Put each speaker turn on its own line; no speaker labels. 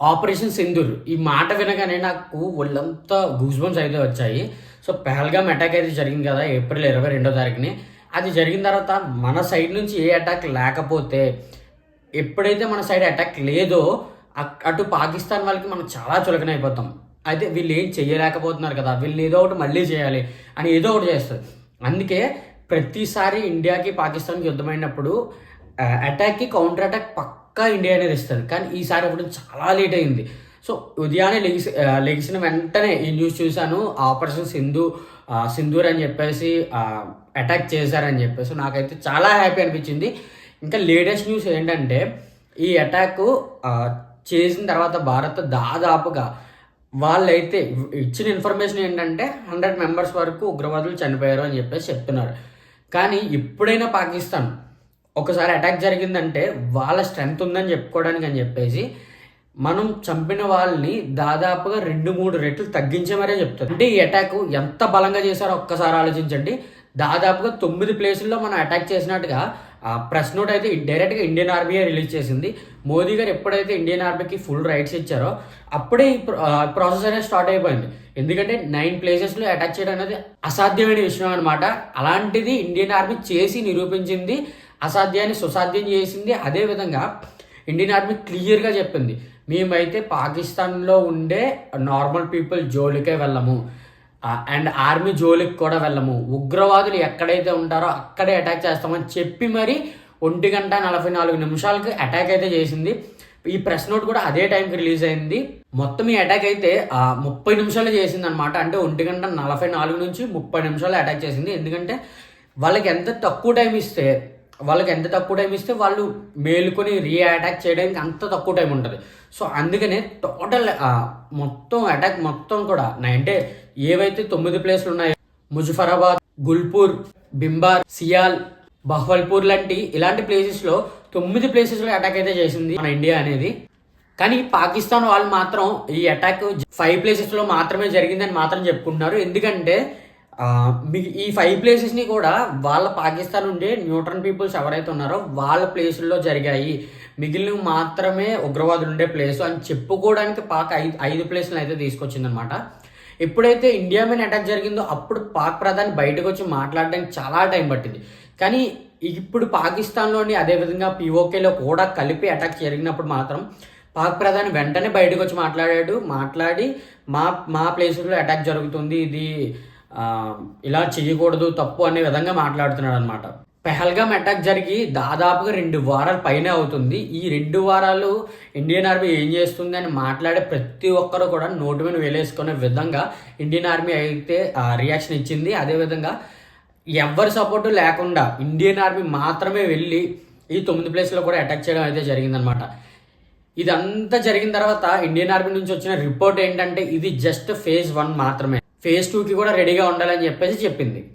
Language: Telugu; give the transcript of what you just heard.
ఆపరేషన్ సింధూర్. ఈ మాట వినగానే నాకు ఒళ్ళంతా గూస్బంప్స్ అయితే వచ్చాయి. సో పెహల్గామ్ అటాక్ అయితే జరిగింది కదా ఏప్రిల్ ఇరవై రెండో తారీఖుని. అది జరిగిన తర్వాత మన సైడ్ నుంచి ఏ అటాక్ లేకపోతే ఎప్పుడైతే మన సైడ్ అటాక్ లేదో అటు పాకిస్తాన్ వాళ్ళకి మనం చాలా చులకన అయిపోతాం. అయితే వీళ్ళు ఏం చేయలేకపోతున్నారు కదా వీళ్ళు ఏదో ఒకటి మళ్ళీ చేయాలి అని ఏదో ఒకటి చేస్తారు. అందుకే ప్రతిసారి ఇండియాకి పాకిస్తాన్కి యుద్ధమైనప్పుడు అటాక్కి కౌంటర్ అటాక్ పక్క ఇండియా అనేది ఇస్తుంది. కానీ ఈసారి అప్పుడు చాలా లేట్ అయింది. సో ఉదయాన్నే లెగిసి లెగిసిన వెంటనే ఈ న్యూస్ చూశాను. ఆపరేషన్ సింధు సింధూర్ అని చెప్పేసి అటాక్ చేశారని చెప్పేసి నాకైతే చాలా హ్యాపీ అనిపించింది. ఇంకా లేటెస్ట్ న్యూస్ ఏంటంటే ఈ అటాక్ చేసిన తర్వాత భారత్ దాదాపుగా వాళ్ళైతే ఇచ్చిన ఇన్ఫర్మేషన్ ఏంటంటే హండ్రెడ్ మెంబర్స్ వరకు ఉగ్రవాదులు చనిపోయారు అని చెప్పేసి చెప్తున్నారు. కానీ ఎప్పుడైనా పాకిస్తాన్ ఒకసారి అటాక్ జరిగిందంటే వాళ్ళ స్ట్రెంగ్త్ ఉందని చెప్పుకోవడానికి అని చెప్పేసి మనం చంపిన వాళ్ళని దాదాపుగా రెండు మూడు రెట్లు తగ్గించే మరే చెప్తారు అంటే ఈ అటాక్ ఎంత బలంగా చేశారో ఒక్కసారి ఆలోచించండి. దాదాపుగా తొమ్మిది ప్లేసుల్లో మనం అటాక్ చేసినట్టుగా ప్రెస్ నోట్ అయితే డైరెక్ట్గా ఇండియన్ ఆర్మీయే రిలీజ్ చేసింది. మోదీ గారు ఎప్పుడైతే ఇండియన్ ఆర్మీకి ఫుల్ రైట్స్ ఇచ్చారో అప్పుడే ఈ ప్రాసెస్ అనేది స్టార్ట్ అయిపోయింది. ఎందుకంటే నైన్ ప్లేసెస్లో అటాక్ చేయడం అనేది అసాధ్యమైన విషయం అనమాట అలాంటిది ఇండియన్ ఆర్మీ చేసి నిరూపించింది అసాధ్యాన్ని సుసాధ్యం చేసింది అదేవిధంగా ఇండియన్ ఆర్మీ క్లియర్గా చెప్పింది. మేమైతే పాకిస్తాన్లో ఉండే నార్మల్ పీపుల్ జోలికే వెళ్ళము. అండ్ ఆర్మీ జోలికి కూడా వెళ్ళము. ఉగ్రవాదులు ఎక్కడైతే ఉంటారో అక్కడే అటాక్ చేస్తామని చెప్పి మరి ఒంటి గంట నలభై నాలుగు నిమిషాలకి అటాక్ అయితే చేసింది. ఈ ప్రెస్ నోట్ కూడా అదే టైంకి రిలీజ్ అయింది. మొత్తం ఈ అటాక్ అయితే ముప్పై నిమిషాలు చేసింది అనమాట అంటే ఒంటి గంట నలభై నాలుగు నుంచి ముప్పై నిమిషాలు అటాక్ చేసింది. ఎందుకంటే వాళ్ళకి ఎంత తక్కువ టైం ఇస్తే వాళ్ళకి ఎంత తక్కువ టైం ఇస్తే వాళ్ళు మేలుకొని రీ అటాక్ చేయడానికి అంత తక్కువ టైం ఉంటుంది. సో అందుకనే టోటల్ మొత్తం అటాక్ మొత్తం కూడా అంటే ఏవైతే తొమ్మిది ప్లేస్లు ఉన్నాయో ముజఫరాబాద్ గుల్పూర్ బింబార్ సియాల్ బహ్వల్పూర్ లాంటి ఇలాంటి ప్లేసెస్లో తొమ్మిది ప్లేసెస్లో అటాక్ అయితే చేసింది మన ఇండియా అనేది. కానీ పాకిస్తాన్ వాళ్ళు మాత్రం ఈ అటాక్ ఫైవ్ ప్లేసెస్లో మాత్రమే జరిగిందని మాత్రం చెప్పుకుంటున్నారు. ఎందుకంటే ఈ ఫైవ్ ప్లేసెస్ని కూడా వాళ్ళ పాకిస్తాన్ ఉండే న్యూట్రన్ పీపుల్స్ ఎవరైతే ఉన్నారో వాళ్ళ ప్లేసుల్లో జరిగాయి. మిగిలిన మాత్రమే ఉగ్రవాదులు ఉండే ప్లేస్ అని చెప్పుకోవడానికి పాక్ ఐదు ఐదు ప్లేసులు అయితే తీసుకొచ్చిందనమాట ఎప్పుడైతే ఇండియా మీద అటాక్ జరిగిందో అప్పుడు పాక్ ప్రధాని బయటకు వచ్చి మాట్లాడడానికి చాలా టైం పట్టింది. కానీ ఇప్పుడు పాకిస్తాన్లోని అదేవిధంగా పిఓకేలో కూడా కలిపి అటాక్ జరిగినప్పుడు మాత్రం పాక్ ప్రధాని వెంటనే బయటకు వచ్చి మాట్లాడాడు. మాట్లాడి మా మా ప్లేసుల్లో అటాక్ జరుగుతుంది. ఇది ఇలా చేయకూడదు తప్పు అనే విధంగా మాట్లాడుతున్నాడు అనమాట పెహల్గామ్ అటాక్ జరిగి దాదాపుగా రెండు వారాల పైనే అవుతుంది. ఈ రెండు వారాలు ఇండియన్ ఆర్మీ ఏం చేస్తుంది అని మాట్లాడే ప్రతి ఒక్కరు కూడా నోటు మీద వేలేసుకునే విధంగా ఇండియన్ ఆర్మీ అయితే రియాక్షన్ ఇచ్చింది. అదేవిధంగా ఎవరి సపోర్టు లేకుండా ఇండియన్ ఆర్మీ మాత్రమే వెళ్ళి ఈ తొమ్మిది ప్లేస్లో కూడా అటాక్ చేయడం అయితే జరిగిందనమాట ఇదంతా జరిగిన తర్వాత ఇండియన్ ఆర్మీ నుంచి వచ్చిన రిపోర్ట్ ఏంటంటే ఇది జస్ట్ ఫేజ్ వన్ మాత్రమే. ఫేజ్ టూకి కూడా రెడీగా ఉండాలని చెప్పేసి చెప్పింది.